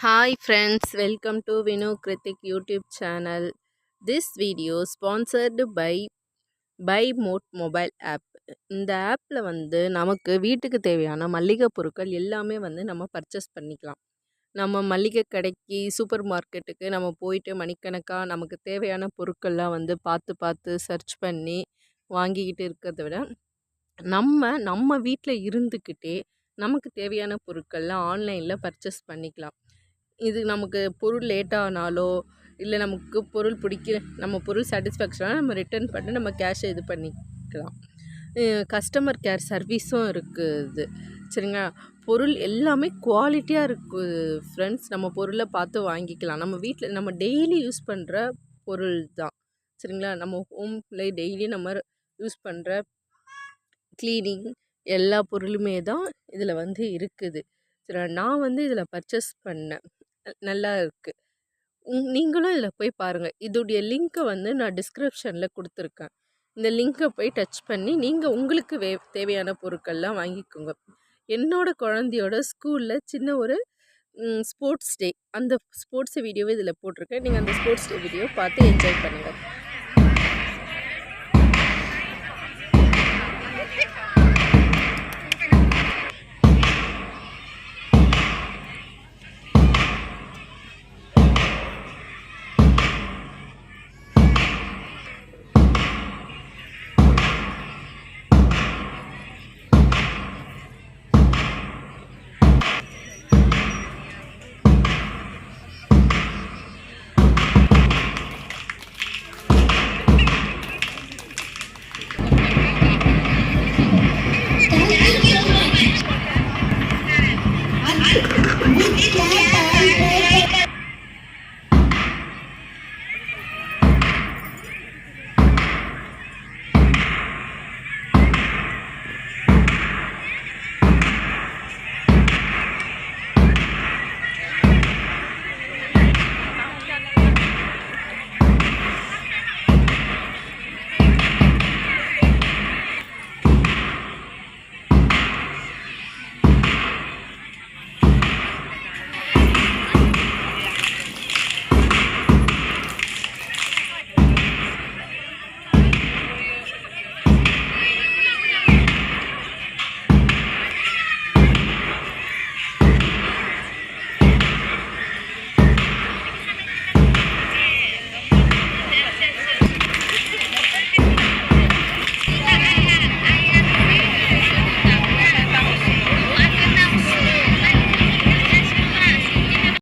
Hi friends, welcome to Vinu Kritik YouTube channel. This video sponsored by by mode mobile app இந்த ஆப்பில் வந்து நமக்கு வீட்டுக்கு தேவையான மளிகை பொருட்கள் எல்லாமே வந்து நம்ம பர்ச்சேஸ் பண்ணிக்கலாம். நம்ம மளிகை கடைக்கு சூப்பர் மார்க்கெட்டுக்கு நம்ம போயிட்டு மணிக்கணக்காக நமக்கு தேவையான பொருட்கள்லாம் வந்து பார்த்து பார்த்து சர்ச் பண்ணி வாங்கிக்கிட்டு இருக்கிறத விட நம்ம நம்ம வீட்டில் இருந்துக்கிட்டே நமக்கு தேவையான பொருட்கள்லாம் ஆன்லைனில் பர்ச்சேஸ் பண்ணிக்கலாம். இது நமக்கு பொருள் லேட்டானாலோ இல்லை நமக்கு பொருள் பிடிக்க நம்ம பொருள் சாட்டிஸ்ஃபேக்ஷனாக நம்ம ரிட்டர்ன் பண்ணி நம்ம கேஷை இது பண்ணிக்கலாம். கஸ்டமர் கேர் சர்வீஸும் இருக்குது. சரிங்களா? பொருள் எல்லாமே குவாலிட்டியாக இருக்குது ஃப்ரெண்ட்ஸ் நம்ம பொருளை பார்த்து வாங்கிக்கலாம். நம்ம வீட்டில் நம்ம டெய்லி யூஸ் பண்ணுற பொருள் தான். சரிங்களா? நம்ம ஹோம்ல டெய்லி நம்ம யூஸ் பண்ணுற க்ளீனிங் எல்லா பொருளுமே தான் இதில் வந்து இருக்குது. சரி நான் வந்து இதில் பர்ச்சேஸ் பண்ணேன். நல்லா இருக்குது நீங்களும் இதில் போய் பாருங்கள் இதோடைய லிங்க்கை வந்து நான் டிஸ்கிரிப்ஷனில் கொடுத்துருக்கேன். இந்த லிங்க்கை போய் டச் பண்ணி நீங்கள் உங்களுக்கு வே தேவையான பொருட்கள்லாம் வாங்கிக்கோங்க. என்னோடய குழந்தையோட ஸ்கூலில் சின்ன ஒரு ஸ்போர்ட்ஸ் டே அந்த ஸ்போர்ட்ஸ் வீடியோவை இதில் போட்டிருக்கேன். நீங்கள் அந்த ஸ்போர்ட்ஸ் டே வீடியோ பார்த்து என்ஜாய் பண்ணுங்கள் With it,